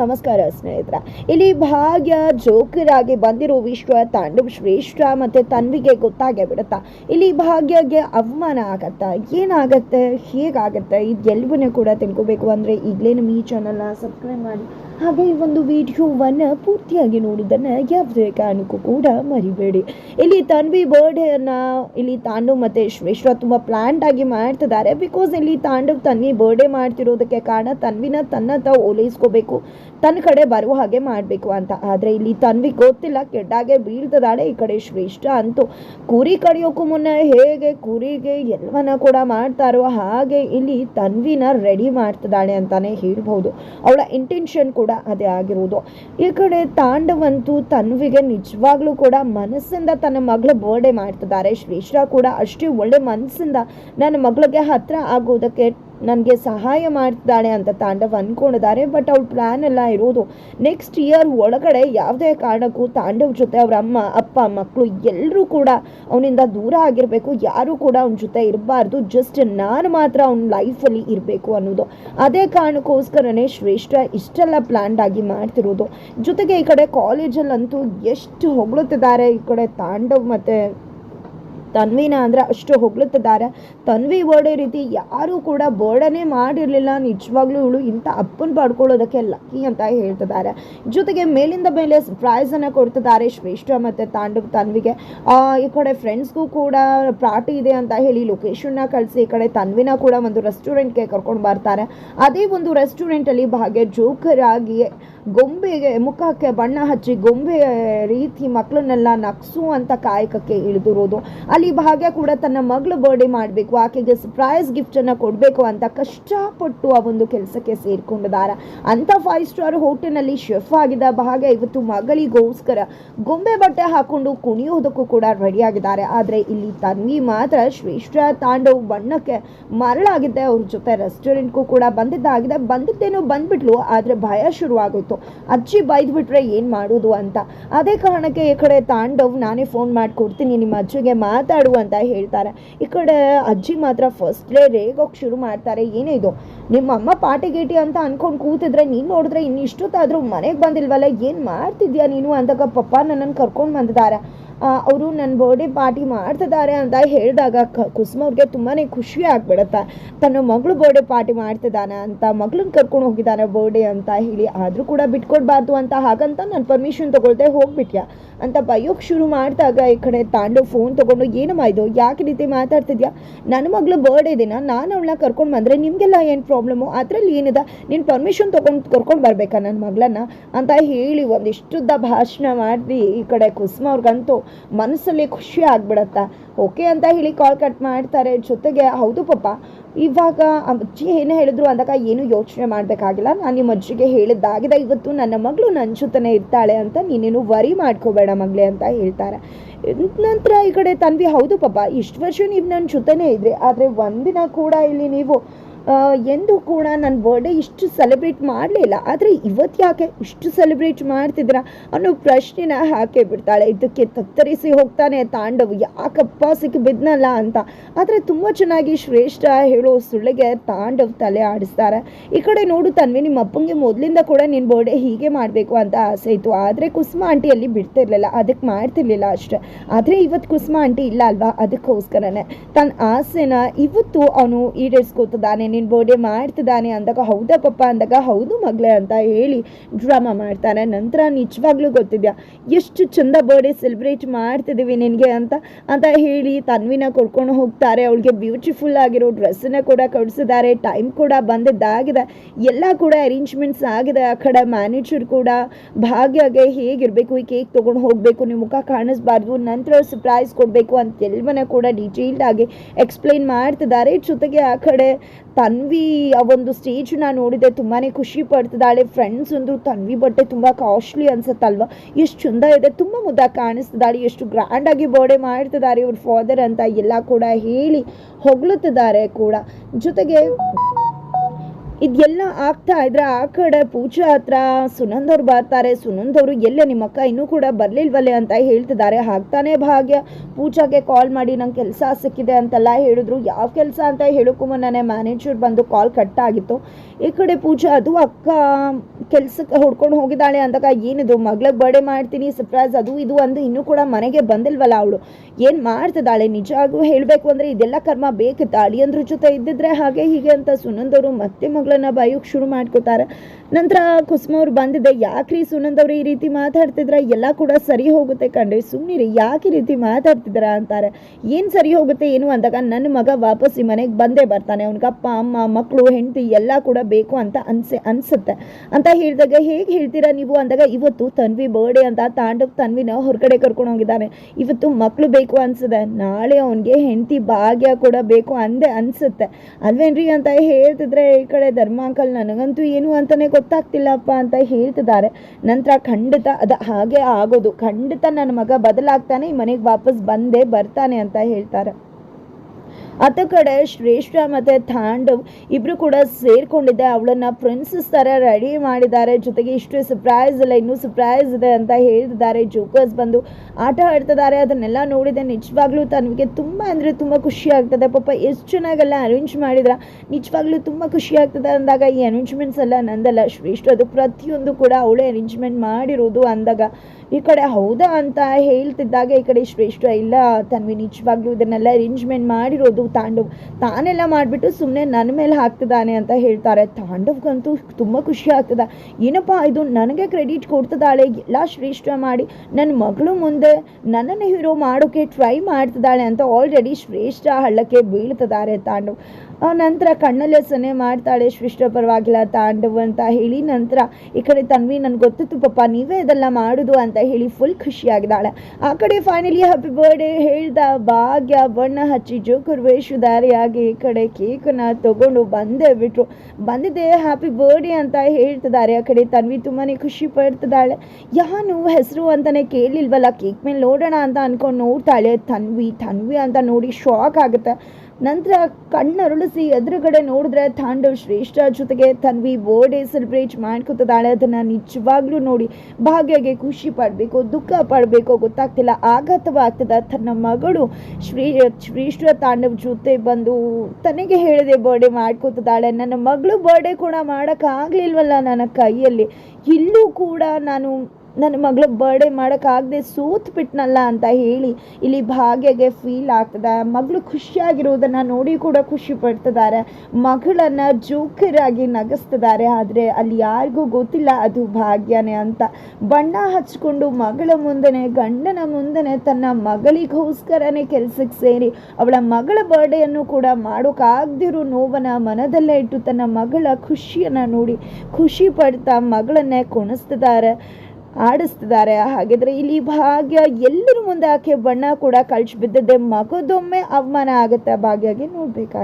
ನಮಸ್ಕಾರ ಸ್ನೇಹಿತರ. ಇಲ್ಲಿ ಭಾಗ್ಯ ಜೋಕರ್ ಆಗಿ ಬಂದಿರೋ ವಿಶ್ವ ತಾಂಡವ್ ಶ್ರೇಷ್ಠ ಮತ್ತೆ ತನ್ವಿಗೆ ಗೊತ್ತಾಗೇ ಬಿಡುತ್ತಾ ಇಲ್ಲಿ ಭಾಗ್ಯಗೆ ಅವಮಾನ ಆಗತ್ತಾ? ಏನಾಗತ್ತೆ? ಹೇಗಾಗತ್ತೆ? ಇದೆಲ್ಲವನ್ನೂ ಕೂಡ ತಿಳ್ಕೊಬೇಕು ಅಂದರೆ ಈಗಲೇ ನಮ್ಮ ಈ ಚಾನಲ್ನ ಸಬ್ಸ್ಕ್ರೈಬ್ ಮಾಡಿ. ಹಾಗೆ ಈ ಒಂದು ವಿಡಿಯೋವನ್ನು ಪೂರ್ತಿಯಾಗಿ ನೋಡೋದನ್ನು ಯಾವುದೇ ಕಾರಣಕ್ಕೂ ಕೂಡ ಮರಿಬೇಡಿ. ಇಲ್ಲಿ ತನ್ವಿ ಬರ್ಡೇಯನ್ನು ಇಲ್ಲಿ ತಾಂಡು ಮತ್ತು ಶ್ರೇಷ್ಠ ತುಂಬ ಪ್ಲ್ಯಾಂಟ್ ಆಗಿ ಮಾಡ್ತಿದ್ದಾರೆ. ಬಿಕಾಸ್ ಇಲ್ಲಿ ತಾಂಡು ತನ್ವಿ ಬರ್ಡೇ ಮಾಡ್ತಿರೋದಕ್ಕೆ ಕಾರಣ ತನ್ವಿನ ತನ್ನ ತಾವು ಓಲೈಸ್ಕೋಬೇಕು. ತನ್ನ ಕಡೆ ಬರುವ ಹಾಗೆ ಮಾಡಬೇಕು ಅಂತ. ಆದರೆ ಇಲ್ಲಿ ತನ್ವಿ ಗೊತ್ತಿಲ್ಲ, ಕೆಟ್ಟಾಗೆ ಬೀಳ್ತದಾಳೆ ಈ ಕಡೆ ಶ್ರೇಷ್ಠ ಅಂತೂ ಕುರಿ ಕಡಿಯೋಕ್ಕೂ ಮುನ್ನ ಹೇಗೆ ಕುರಿಗೆ ಎಲ್ಲವನ್ನ ಕೂಡ ಮಾಡ್ತಾರೋ ಹಾಗೆ ಇಲ್ಲಿ ತನ್ವಿನ ರೆಡಿ ಮಾಡ್ತಿದ್ದಾಳೆ ಅಂತಾನೆ ಹೇಳ್ಬೋದು ಅವಳ ಇಂಟೆನ್ಷನ್ ಕೂಡ ಅದೇ ಆಗಿರುವುದು. ಈ ಕಡೆ ತಾಂಡವಂತೂ ತನ್ವಿಗೆ ನಿಜವಾಗ್ಲೂ ಕೂಡ ಮನಸ್ಸಿಂದ ತನ್ನ ಮಗಳ ಬರ್ಡೇ ಮಾಡ್ತಿದ್ದಾರೆ. ಶ್ರೀಶ್ರಾ ಕೂಡ ಅಷ್ಟೇ ಒಳ್ಳೆ ಮನಸ್ಸಿಂದ ನನ್ನ ಮಗಳಿಗೆ ಹತ್ರ ಆಗೋದಕ್ಕೆ ನನಗೆ ಸಹಾಯ ಮಾಡ್ತಿದ್ದಾಳೆ ಅಂತ ತಾಂಡವ್ ಅಂದ್ಕೊಂಡಿದ್ದಾರೆ ಬಟ್ ಅವ್ಳ ಪ್ಲ್ಯಾನ್ ಎಲ್ಲ ಇರೋದು ನೆಕ್ಸ್ಟ್ ಇಯರ್ ಒಳಗಡೆ ಯಾವುದೇ ಕಾರಣಕ್ಕೂ ತಾಂಡವ್ ಜೊತೆ ಅವ್ರ ಅಮ್ಮ, ಅಪ್ಪ ಮಕ್ಕಳು ಎಲ್ಲರೂ ಕೂಡ ಅವನಿಂದ ದೂರ ಆಗಿರಬೇಕು. ಯಾರೂ ಕೂಡ ಅವನ ಜೊತೆ ಇರಬಾರ್ದು. ಜಸ್ಟ್ ನಾನು ಮಾತ್ರ ಅವನ ಲೈಫಲ್ಲಿ ಇರಬೇಕು ಅನ್ನೋದು. ಅದೇ ಕಾರಣಕ್ಕೋಸ್ಕರನೇ ಶ್ರೇಷ್ಠ ಇಷ್ಟೆಲ್ಲ ಪ್ಲ್ಯಾಂಡ್ ಆಗಿ ಮಾಡ್ತಿರೋದು. ಜೊತೆಗೆ ಈ ಕಡೆ ಕಾಲೇಜಲ್ಲಂತೂ ಎಷ್ಟು ಹೊಗಳುತ್ತಿದ್ದಾರೆ. ಈ ಕಡೆ ತಾಂಡವ್ ಮತ್ತು ತನ್ವಿನ ಅಂದರೆ ಅಷ್ಟು ಹೊಗಳುತ್ತಿದ್ದಾರೆ. ತನ್ವಿ ಬರ್ಡೇ ರೀತಿ ಯಾರೂ ಕೂಡ ಬರ್ಡನೇ ಮಾಡಿರಲಿಲ್ಲ. ನಿಜವಾಗ್ಲೂ ಇವಳು ಇಂಥ ಅಪ್ಪನ ಪಡ್ಕೊಳ್ಳೋದಕ್ಕೆ ಲಕ್ಕಿ ಅಂತ ಹೇಳ್ತಿದ್ದಾರೆ. ಜೊತೆಗೆ ಮೇಲಿಂದ ಮೇಲೆ ಪ್ರೈಸನ್ನು ಕೊಡ್ತಿದ್ದಾರೆ ಶ್ರೇಷ್ಠ ಮತ್ತು ತಾಂಡವ್ ತನ್ವಿಗೆ. ಈ ಕಡೆ ಫ್ರೆಂಡ್ಸ್ಗೂ ಕೂಡ ಪಾರ್ಟಿ ಇದೆ ಅಂತ ಹೇಳಿ ಲೊಕೇಶನ್ನ ಕಳಿಸಿ, ಈ ಕಡೆ ತನ್ವಿನ ಕೂಡ ಒಂದು ರೆಸ್ಟೋರೆಂಟ್ಗೆ ಕರ್ಕೊಂಡು ಬರ್ತಾರೆ. ಅದೇ ಒಂದು ರೆಸ್ಟೋರೆಂಟಲ್ಲಿ ಭಾಗ್ಯ ಜೋಕರ್ ಆಗಿ ಗೊಂಬೆಗೆ ಮುಖಕ್ಕೆ ಬಣ್ಣ ಹಚ್ಚಿ ಗೊಂಬೆ ರೀತಿ ಮಕ್ಕಳನ್ನೆಲ್ಲ ಅಂತ ಕಾಯಕಕ್ಕೆ ಇಳಿದಿರೋದು. ಅಲ್ಲಿ ಭಾಗ್ಯ ಕೂಡ ತನ್ನ ಮಗಳು ಬರ್ಡೇ ಮಾಡಬೇಕು, ಆಕೆಗೆ ಸರ್ಪ್ರೈಸ್ ಗಿಫ್ಟನ್ನು ಕೊಡಬೇಕು ಅಂತ ಕಷ್ಟಪಟ್ಟು ಆ ಒಂದು ಕೆಲಸಕ್ಕೆ ಸೇರಿಕೊಂಡಿದ್ದಾರೆ. ಅಂಥ ಫೈವ್ ಸ್ಟಾರ್ ಹೋಟೆಲ್ನಲ್ಲಿ ಶೆಫ್ ಆಗಿದ್ದ ಭಾಗ್ಯ ಇವತ್ತು ಮಗಳಿಗೋಸ್ಕರ ಗೊಂಬೆ ಬಟ್ಟೆ ಹಾಕೊಂಡು ಕುಣಿಯೋದಕ್ಕೂ ಕೂಡ ರೆಡಿಯಾಗಿದ್ದಾರೆ ಆದರೆ ಇಲ್ಲಿ ತನ್ವಿ ಮಾತ್ರ ಶ್ರೇಷ್ಠ ತಾಂಡವ್ ಬಣ್ಣಕ್ಕೆ ಮರಳಾಗಿದ್ದೆ. ಅವ್ರ ಜೊತೆ ರೆಸ್ಟೋರೆಂಟ್ಗೂ ಕೂಡ ಬಂದಿದ್ದಾಗಿದೆ. ಬಂದಿದ್ದೇನೋ ಬಂದ್ಬಿಟ್ಲು, ಆದರೆ ಭಯ ಶುರುವಾಗೋಯ್ತು. ಅಜ್ಜಿ ಬೈದ್ಬಿಟ್ರೆ ಏನು ಮಾಡೋದು ಅಂತ. ಅದೇ ಕಾರಣಕ್ಕೆ ಈ ಕಡೆ ತಾಂಡವ್ ನಾನೇ ಫೋನ್ ಮಾಡಿಕೊಡ್ತೀನಿ. ನಿಮ್ಮ ಅಜ್ಜಿಗೆ ಮಾತಾಡು ಅಂತ ಹೇಳ್ತಾರೆ. ಈ ಕಡೆ ಅಜ್ಜಿ ಮಾತ್ರ ಫಸ್ಟ್ಲೇ ರೇಗೋಗಿ ಶುರು ಮಾಡ್ತಾರೆ. ಏನೇ ಇದು? ನಿಮ್ಮ ಅಮ್ಮ ಪಾಟಿ ಗೇಟಿ ಅಂತ ಅನ್ಕೊಂಡು ಕೂತಿದ್ರೆ ನೀನು ನೋಡಿದ್ರೆ ಇನ್ನು ಇಷ್ಟೊತ್ತಾದರೂ ಮನೆಗೆ ಬಂದಿಲ್ವಲ್ಲ? ಏನು ಮಾಡ್ತಿದ್ಯಾ ನೀನು ಅಂದಾಗ ಪಪ್ಪ ನನ್ನನ್ನು ಕರ್ಕೊಂಡು ಬಂದಿದ್ದಾರೆ. ಅವರು ನನ್ನ ಬರ್ಡೇ ಪಾರ್ಟಿ ಮಾಡ್ತಿದ್ದಾರೆ ಅಂತ ಹೇಳಿದಾಗ ಕುಸುಮ ಅವ್ರಿಗೆ ತುಂಬಾ ಖುಷಿ ಆಗ್ಬಿಡುತ್ತೆ. ತನ್ನ ಮಗಳು ಬರ್ಡೇ ಪಾರ್ಟಿ ಮಾಡ್ತಿದ್ದಾನೆ ಅಂತ ಮಗಳನ್ನ ಕರ್ಕೊಂಡು ಹೋಗಿದ್ದಾನೆ ಬರ್ಡೇ ಅಂತ ಹೇಳಿ. ಆದರೂ ಕೂಡ ಬಿಟ್ಕೊಡ್ಬಾರ್ದು ಅಂತ ಹಾಗಂತ ನಾನು ಪರ್ಮಿಷನ್ ತೊಗೊಳ್ದೆ ಹೋಗ್ಬಿಟ್ಯಾ? ಅಂತ ಬೈಯೋಕ್ಕೆ ಶುರು ಮಾಡಿದಾಗ ಈ ಕಡೆ ತಾಂಡು ಫೋನ್ ತೊಗೊಂಡು, ಏನಮ್ಮ ಇದು? ಯಾಕೆ ರೀತಿ ಮಾತಾಡ್ತಿದ್ಯಾ? ನನ್ನ ಮಗಳು ಬರ್ಡೇ ದಿನ ನಾನು ಅವಳನ್ನ ಕರ್ಕೊಂಡು ಬಂದರೆ ನಿಮಗೆಲ್ಲ ಏನು ಪ್ರಾಬ್ಲಮ್ಮು ಅದರಲ್ಲಿ ಏನಿದೆ? ನೀನು ಪರ್ಮಿಷನ್ ತೊಗೊಂಡು ಕರ್ಕೊಂಡು ಬರಬೇಕಾ ನನ್ನ ಮಗಳನ್ನ? ಅಂತ ಹೇಳಿ ಒಂದಿಷ್ಟುದ್ದ ಭಾಷಣ ಮಾಡಿ ಈ ಕಡೆ ಕುಸುಮ ಅವ್ರಿಗಂತೂ ಮನಸ್ಸಲ್ಲಿ ಖುಷಿ ಆಗ್ಬಿಡತ್ತಾ. ಓಕೆ ಅಂತ ಹೇಳಿ ಕಾಲ್ ಕಟ್ ಮಾಡ್ತಾರೆ. ಜೊತೆಗೆ, ಹೌದು ಪಾಪ ಇವಾಗ ಅಜ್ಜಿ ಏನು ಹೇಳಿದ್ರು ಅಂದಾಗ ಏನು ಯೋಚನೆ ಮಾಡಬೇಕಾಗಿಲ್ಲ. ನಾನು ನಿಮ್ಮ ಅಜ್ಜಿಗೆ ಹೇಳಿದ್ದಾಗಿದೆ. ಇವತ್ತು ನನ್ನ ಮಗಳು ನನ್ನ ಜೊತೆನೇ ಇರ್ತಾಳೆ ಅಂತ ನೀನೇನು ವರಿ ಮಾಡ್ಕೋಬೇಡ ಮಗಳೇ ಅಂತ ಹೇಳ್ತಾರೆ. ನಂತರ ಈ ಕಡೆ ತನ್ವಿ, ಹೌದು ಪಾಪ, ಇಷ್ಟು ವರ್ಷ ನೀವು ನನ್ನ ಜೊತೆನೇ ಇದ್ರಿ, ಆದರೆ ಒಂದಿನ ಕೂಡ ಇಲ್ಲಿ ನೀವು ಎಂದೂ ಕೂಡ ನನ್ನ ಬರ್ಡೇ ಇಷ್ಟು ಸೆಲೆಬ್ರೇಟ್ ಮಾಡಲಿಲ್ಲ. ಆದರೆ ಇವತ್ತು ಯಾಕೆ ಇಷ್ಟು ಸೆಲೆಬ್ರೇಟ್ ಮಾಡ್ತಿದ್ರ ಅನ್ನೋ ಪ್ರಶ್ನೆನ ಹಾಕೇ ಬಿಡ್ತಾಳೆ. ಇದಕ್ಕೆ ತತ್ತರಿಸಿ ಹೋಗ್ತಾನೆ ತಾಂಡವ್. ಯಾಕಪ್ಪ ಸಿಕ್ಕಿ ಬಿದ್ನಲ್ಲ ಅಂತ. ಆದರೆ ತುಂಬ ಚೆನ್ನಾಗಿ ಶ್ರೇಷ್ಠ ಹೇಳೋ ಸುಳ್ಳಿಗೆ ತಾಂಡವ್ ತಲೆ ಆಡಿಸ್ತಾರೆ. ಈ ಕಡೆ ನೋಡು ತನ್ವಿ, ನಿಮ್ಮ ಅಪ್ಪಂಗೆ ಮೊದಲಿಂದ ಕೂಡ ನಿನ್ನ ಬರ್ಡೇ ಹೀಗೆ ಮಾಡಬೇಕು ಅಂತ ಆಸೆ ಇತ್ತು. ಆದರೆ ಕುಸುಮ ಆಂಟಿ ಅಲ್ಲಿ ಬಿಡ್ತಿರ್ಲಿಲ್ಲ. ಅದಕ್ಕೆ ಮಾಡ್ತಿರ್ಲಿಲ್ಲ ಅಷ್ಟೇ. ಆದರೆ ಇವತ್ತು ಕುಸುಮ ಆಂಟಿ ಇಲ್ಲ ಅಲ್ವಾ? ಅದಕ್ಕೋಸ್ಕರನೇ. ತನ್ನ ಆಸೆನ ಇವತ್ತು ಅವನು ಈಡೇರಿಸ್ಕೊತಿದ್ದಾನೆ ನಿನ್ನ ಬರ್ಡೇ ಮಾಡ್ತಿದ್ದಾನೆ ಅಂದಾಗ, ಹೌದಾ ಪಪ್ಪ ಅಂದಾಗ, ಹೌದು ಮಗಳೇ ಅಂತ ಹೇಳಿ ಡ್ರಾಮಾ ಮಾಡ್ತಾನೆ. ನಂತರ ನಿಜವಾಗ್ಲೂ ಗೊತ್ತಿದ್ಯಾ, ಎಷ್ಟು ಚಂದ ಬರ್ಡೇ ಸೆಲೆಬ್ರೇಟ್ ಮಾಡ್ತಿದ್ದೀವಿ ನಿನಗೆ ಅಂತ ಅಂತ ಹೇಳಿ ತನ್ವಿನ ಕೊಡ್ಕೊಂಡು ಹೋಗ್ತಾರೆ. ಅವಳಿಗೆ ಬ್ಯೂಟಿಫುಲ್ ಆಗಿರೋ ಡ್ರೆಸ್ಸನ್ನ ಕೂಡ ಕೊಡಿಸಿದ್ದಾರೆ ಟೈಮ್ ಕೂಡ ಬಂದಿದ್ದಾಗಿದೆ. ಎಲ್ಲ ಕೂಡ ಅರೇಂಜ್ಮೆಂಟ್ಸ್ ಆಗಿದೆ. ಆ ಕಡೆ ಮ್ಯಾನೇಜರ್ ಕೂಡ ಭಾಗ್ಯಗೆ ಹೇಗಿರಬೇಕು, ಈ ಕೇಕ್ ತೊಗೊಂಡು ಹೋಗಬೇಕು ನಿಮ್ಮ ಮುಖ ಕಾಣಿಸ್ಬಾರ್ದು, ನಂತರ ಸರ್ಪ್ರೈಸ್ ಕೊಡಬೇಕು ಅಂತ ಎಲ್ಲವನ್ನ ಕೂಡ ಡೀಟೇಲ್ಡ್ ಆಗಿ ಎಕ್ಸ್ಪ್ಲೈನ್ ಮಾಡ್ತಿದ್ದಾರೆ. ಜೊತೆಗೆ ಆ ಕಡೆ ತನ್ವಿ, ಆ ಒಂದು ಸ್ಟೇಜ್ ಸ್ಟೇಜ್ನ ನೋಡಿದೆ ತುಂಬಾ ಖುಷಿ ಪಡ್ತಿದ್ದಾಳೆ ಫ್ರೆಂಡ್ಸ್ ಅಂದ್ರು, ತನ್ವಿ ಬಟ್ಟೆ ತುಂಬ ಕಾಸ್ಟ್ಲಿ ಅನ್ಸುತ್ತಲ್ವ? ಎಷ್ಟು ಚಂದ ಇದೆ, ತುಂಬ ಮುದ್ದ ಕಾಣಿಸ್ತಿದ್ದಾಳೆ ಎಷ್ಟು ಗ್ರ್ಯಾಂಡ್ ಆಗಿ ಬರ್ಡೆ ಮಾಡ್ತಿದ್ದಾರೆ ಇವ್ರ ಫಾದರ್ ಅಂತ ಎಲ್ಲ ಕೂಡ ಹೇಳಿ ಹೊಗಳುತ್ತಿದ್ದಾರೆ ಕೂಡ. ಜೊತೆಗೆ ಇದೆಲ್ಲ ಆಗ್ತಾ ಇದ್ರೆ ಆ ಕಡೆ ಪೂಜಾ ಹತ್ರ ಸುನಂದ್ ಅವ್ರು ಬರ್ತಾರೆ. ಸುನಂದ್ ಅವರು ಎಲ್ಲೇ ನಿಮ್ಮ ಅಕ್ಕ ಇನ್ನೂ ಕೂಡ ಬರ್ಲಿಲ್ವಲ್ಲೇ ಅಂತ ಹೇಳ್ತಿದ್ದಾರೆ. ಆಗ್ತಾನೆ ಭಾಗ್ಯ. ಪೂಜಾಗೆ ಕಾಲ್ ಮಾಡಿ ನಂಗೆ ಕೆಲಸ ಸಿಕ್ಕಿದೆ ಅಂತೆಲ್ಲ ಹೇಳಿದ್ರು. ಯಾವ ಕೆಲಸ ಅಂತ ಹೇಳೋಕ್ಕೂ ಮುನ್ನನೇ ಮ್ಯಾನೇಜರ್ ಬಂದು ಕಾಲ್ ಕಟ್ ಆಗಿತ್ತು. ಈ ಕಡೆ ಪೂಜಾ, ಅದು ಅಕ್ಕ ಕೆಲ್ಸಕ್ಕೆ ಹುಡ್ಕೊಂಡು ಹೋಗಿದ್ದಾಳೆ ಅಂದಾಗ ಏನಿದು? ಮಗ್ಳಿಗೆ ಬರ್ಡೇ ಮಾಡ್ತೀನಿ ಸರ್ಪ್ರೈಸ್ ಅದು ಇದು ಅಂದು ಇನ್ನೂ ಕೂಡ ಮನೆಗೆ ಬಂದಿಲ್ವಲ್ಲ ಅವಳು. ಏನು ಮಾಡ್ತಿದ್ದಾಳೆ? ನಿಜವಾಗೂ ಹೇಳಬೇಕು ಅಂದರೆ ಇದೆಲ್ಲ ಕರ್ಮ ಬೇಕಿತ್ತು. ಅಳಿಯಂದ್ರ ಜೊತೆ ಇದ್ದಿದ್ರೆ ಹಾಗೆ ಹೀಗೆ ಅಂತ ಸುನಂದವರು ಮತ್ತೆ ಮಗಳನ್ನ ಬಯೋಕ್ಕೆ ಶುರು ಮಾಡ್ಕೋತಾರೆ. ನಂತರ ಕುಸುಮ ಅವ್ರು ಬಂದಿದೆ, ಯಾಕ್ರಿ ಸುನಂದ್ ಅವ್ರು ಈ ರೀತಿ ಮಾತಾಡ್ತಿದ್ರೆ? ಎಲ್ಲ ಕೂಡ ಸರಿ ಹೋಗುತ್ತೆ ಕಂಡ್ರಿ ಸುಮ್ಮನಿರಿ ಯಾಕೆ ಈ ರೀತಿ ಮಾತಾಡ್ತಿದ್ರ ಅಂತಾರೆ. ಏನು ಸರಿ ಹೋಗುತ್ತೆ ಏನು ಅಂದಾಗ ನನ್ನ ಮಗ ವಾಪಸ್ ಈ ಮನೆಗೆ ಬಂದೇ ಬರ್ತಾನೆ. ಅವ್ನಿಗೆ ಅಪ್ಪ, ಅಮ್ಮ ಮಕ್ಕಳು ಹೆಂಡತಿ ಎಲ್ಲ ಕೂಡ ಬೇಕು ಅಂತ ಅನ್ಸೆ, ಅನ್ಸುತ್ತೆ. ಅಂತ ಹೇಳಿದಾಗ ಹೇಗೆ ಹೇಳ್ತೀರಾ ನೀವು ಅಂದಾಗ, ಇವತ್ತು ತನ್ವಿ ಬರ್ಡೇ ಅಂತ ತಾಂಡವ್ ತನ್ವಿನ ಹೊರಗಡೆ ಕರ್ಕೊಂಡು ಹೋಗಿದ್ದಾನೆ. ಇವತ್ತು ಮಕ್ಕಳು ಬೇಕು ಅನ್ಸುತ್ತೆ ನಾಳೆ ಅವನಿಗೆ ಹೆಂಡತಿ ಭಾಗ್ಯ ಕೂಡ ಬೇಕು ಅಂದೆ ಅನ್ಸುತ್ತೆ. ಅಲ್ವೇನ್ರಿ? ಅಂತ ಹೇಳ್ತಿದ್ರೆ ಈ ಕಡೆ ಧರ್ಮಾಂಕಲ್ ನನಗಂತೂ ಏನು ಅಂತಾನೆ ಗೊತ್ತಾಗ್ತಿಲ್ಲಪ್ಪ ಅಂತ ಹೇಳ್ತಿದ್ದಾರೆ. ನಂತರ ಖಂಡಿತ ಅದು ಹಾಗೆ ಆಗೋದು. ಖಂಡಿತ ನನ್ನ ಮಗ ಬದಲಾಗ್ತಾನೆ, ಈ ಮನೆಗೆ ವಾಪಸ್ ಬಂದೇ ಬರ್ತಾನೆ ಅಂತ ಹೇಳ್ತಾರೆ. ಅತ್ತ ಕಡೆ ಶ್ರೇಷ್ಠ ಮತ್ತೆ ತಾಂಡವ್ ಇಬ್ರು ಕೂಡ ಸೇರಿಕೊಂಡಿದ್ದೆ ಅವಳನ್ನ ಪ್ರಿನ್ಸಸ್ ಥರ ರೆಡಿ ಮಾಡಿದ್ದಾರೆ. ಜೊತೆಗೆ ಇಷ್ಟು ಸರ್ಪ್ರೈಸ್ ಇಲ್ಲ, ಇನ್ನೂ ಸರ್ಪ್ರೈಸ್ ಇದೆ ಅಂತ ಹೇಳ್ತಿದ್ದಾರೆ. ಜೋಕರ್ಸ್ ಬಂದು ಆಟ ಆಡ್ತಿದ್ದಾರೆ. ಅದನ್ನೆಲ್ಲ ನೋಡಿದೆ ನಿಜವಾಗ್ಲೂ ತನ್ವಿಗೆ ತುಂಬ ಅಂದರೆ ತುಂಬ ಖುಷಿ ಆಗ್ತದೆ. ಪಾಪ ಎಷ್ಟು ಚೆನ್ನಾಗೆಲ್ಲ ಅರೇಂಜ್ ಮಾಡಿದ್ರ. ನಿಜವಾಗ್ಲೂ ತುಂಬ ಖುಷಿ ಆಗ್ತದೆ ಅಂದಾಗ ಈ ಅರೇಂಜ್ಮೆಂಟ್ಸ್ ಎಲ್ಲ ನಂದಲ್ಲ. ಶ್ರೇಷ್ಠ ಅದು ಪ್ರತಿಯೊಂದು ಕೂಡ ಅವಳೇ ಅರೇಂಜ್ಮೆಂಟ್ ಮಾಡಿರೋದು ಅಂದಾಗ. ಈ ಕಡೆ ಹೌದಾ ಅಂತ ಹೇಳ್ತಿದ್ದಾಗ, ಈ ಕಡೆ ಶ್ರೇಷ್ಠ ಇಲ್ಲ, ತನ್ವಿ ನಿಜವಾಗ್ಲೂ ಇದನ್ನೆಲ್ಲ ಅರೇಂಜ್ಮೆಂಟ್ ಮಾಡಿರೋದು ತಾಂಡವ್. ತಾನೆಲ್ಲ ಮಾಡಿಬಿಟ್ಟು ಸುಮ್ಮನೆ ನನ್ನ ಮೇಲೆ ಹಾಕ್ತಿದ್ದಾನೆ ಅಂತ ಹೇಳ್ತಾರೆ. ತಾಂಡವ್ಗಂತೂ ತುಂಬ ಖುಷಿ ಆಗ್ತದೆ. ಏನಪ್ಪ ಇದು? ನನಗೆ ಕ್ರೆಡಿಟ್ ಕೊಡ್ತಿದ್ದಾಳೆ, ಎಲ್ಲ ಶ್ರೇಷ್ಠ ಮಾಡಿ ನನ್ನ ಮಗಳು ಮುಂದೆ ನನ್ನನ್ನು ಹೀರೋ ಮಾಡೋಕ್ಕೆ ಟ್ರೈ ಮಾಡ್ತಿದ್ದಾಳೆ ಅಂತ ಆಲ್ರೆಡಿ ಶ್ರೇಷ್ಠ ಹಳ್ಳಕ್ಕೆ ಬೀಳ್ತಿದ್ದಾರೆ ತಾಂಡವ್. ಆ ನಂತರ ಕಣ್ಣಲ್ಲೇ ಸನ್ನೆ ಮಾಡ್ತಾಳೆ, ಶ್ರೇಷ್ಠ ಪರವಾಗಿಲ್ಲ ತಾಂಡವ್ ಅಂತ ಹೇಳಿ ನಂತರ ಈ ಕಡೆ ತನ್ವಿ, ನನ್ಗೆ ಗೊತ್ತಿತ್ತು ಪಾಪ ನೀವೇ ಇದೆಲ್ಲ ಮಾಡೋದು ಅಂತ ಹೇಳಿ ಫುಲ್ ಖುಷಿಯಾಗಿದ್ದಾಳೆ. ಆ ಕಡೆ ಫೈನಲಿ ಹ್ಯಾಪಿ ಬರ್ಡೇ ಹೇಳ್ದ ಭಾಗ್ಯ, ಬಣ್ಣ ಹಚ್ಚಿ ಜೋಕರ್ ವೇಷಧಾರಿಯಾಗಿ ಈ ಕಡೆ ಕೇಕನ್ನ ತಗೊಂಡು ಬಂದೇ ಬಿಟ್ರು. ಬಂದಿದೆ ಹ್ಯಾಪಿ ಬರ್ಡೇ ಅಂತ ಹೇಳ್ತಿದ್ದಾರೆ. ಆ ಕಡೆ ತನ್ವಿ ತುಂಬಾನೇ ಖುಷಿ ಪಡ್ತಿದ್ದಾಳೆ. ಯಾನು ಹೆಸರು ಅಂತಾನೆ ಕೇಳಿಲ್ವಲ್ಲ, ಕೇಕ್ ಮೇಲೆ ನೋಡೋಣ ಅಂತ ಅನ್ಕೊಂಡು ನೋಡ್ತಾಳೆ. ತನ್ವಿ ತನ್ವಿ ಅಂತ ನೋಡಿ ಶಾಕ್ ಆಗುತ್ತೆ. ನಂತರ ಕಣ್ಣರುಳಿಸಿ ಎದುರುಗಡೆ ನೋಡಿದ್ರೆ ತಾಂಡವ್ ಶ್ರೇಷ್ಠ ಜೊತೆಗೆ ತನ್ವಿ ಬರ್ಡೇ ಸೆಲೆಬ್ರೇಟ್ ಮಾಡ್ಕೊತಿದ್ದಾಳೆ. ಅದನ್ನು ನಿಜವಾಗ್ಲೂ ನೋಡಿ ಭಾಗ್ಯಗೆ ಖುಷಿ ಪಡಬೇಕು, ದುಃಖ ಪಡಬೇಕು ಗೊತ್ತಾಗ್ತಿಲ್ಲ. ಆಘಾತವಾಗ್ತದೆ ತನ್ನ ಮಗಳು ಶ್ರೀ, ಶ್ರೇಷ್ಠ ತಾಂಡವ್ ಜೊತೆ ಬಂದು ತನಗೆ ಹೇಳಿದೆ ಬರ್ಡೇ ಮಾಡ್ಕೊತಿದ್ದಾಳೆ. ನನ್ನ ಮಗಳು ಬರ್ಡೇ ಕೂಡ ಮಾಡೋಕ್ಕಾಗಲಿಲ್ವಲ್ಲ ನನ್ನ ಕೈಯಲ್ಲಿ. ಇಲ್ಲೂ ಕೂಡ ನಾನು ನನ್ನ ಮಗಳ ಬರ್ಡೇ ಮಾಡೋಕ್ಕಾಗದೆ ಸೋತ್ ಬಿಟ್ನಲ್ಲ ಅಂತ ಹೇಳಿ ಇಲ್ಲಿ ಭಾಗ್ಯಗೆ ಫೀಲ್ ಆಗ್ತದೆ. ಮಗಳು ಖುಷಿಯಾಗಿರುವುದನ್ನು ನೋಡಿ ಕೂಡ ಖುಷಿ ಪಡ್ತಿದ್ದಾರೆ ಮಗಳನ್ನ ಜೋಕರಾಗಿ ನಗಿಸ್ತಿದ್ದಾರೆ ಆದರೆ ಅಲ್ಲಿ ಯಾರಿಗೂ ಗೊತ್ತಿಲ್ಲ ಅದು ಭಾಗ್ಯನೇ ಅಂತ. ಬಣ್ಣ ಹಚ್ಕೊಂಡು ಮಗಳ ಮುಂದೆನೆ, ಗಂಡನ ಮುಂದೆನೆ ತನ್ನ ಮಗಳಿಗೋಸ್ಕರನೇ ಕೆಲಸಕ್ಕೆ ಸೇರಿ ಅವಳ ಮಗಳ ಬರ್ಡೇಯನ್ನು ಕೂಡ ಮಾಡೋಕ್ಕಾಗದಿರೋ ನೋವನ್ನ ಮನದಲ್ಲೇ ಇಟ್ಟು ತನ್ನ ಮಗಳ ಖುಷಿಯನ್ನು ನೋಡಿ ಖುಷಿ ಪಡ್ತಾ ಮಗಳನ್ನೇ ಕುಣಿಸ್ತಿದ್ದಾರೆ ಆಡಿಸ್ತಿದ್ದಾರೆ. ಹಾಗಿದ್ರೆ ಇಲ್ಲಿ ಭಾಗ್ಯ ಎಲ್ಲರ ಮುಂದೆ ಆಕೆ ಬಣ್ಣ ಕೂಡ ಕಳ್ಸಿ ಬಿದ್ದಿದ್ದೆ ಮಗದೊಮ್ಮೆ ಅವಮಾನ ಆಗುತ್ತೆ. ಭಾಗ್ಯಗೆ ನೋಡ್ಬೇಕಾಗುತ್ತೆ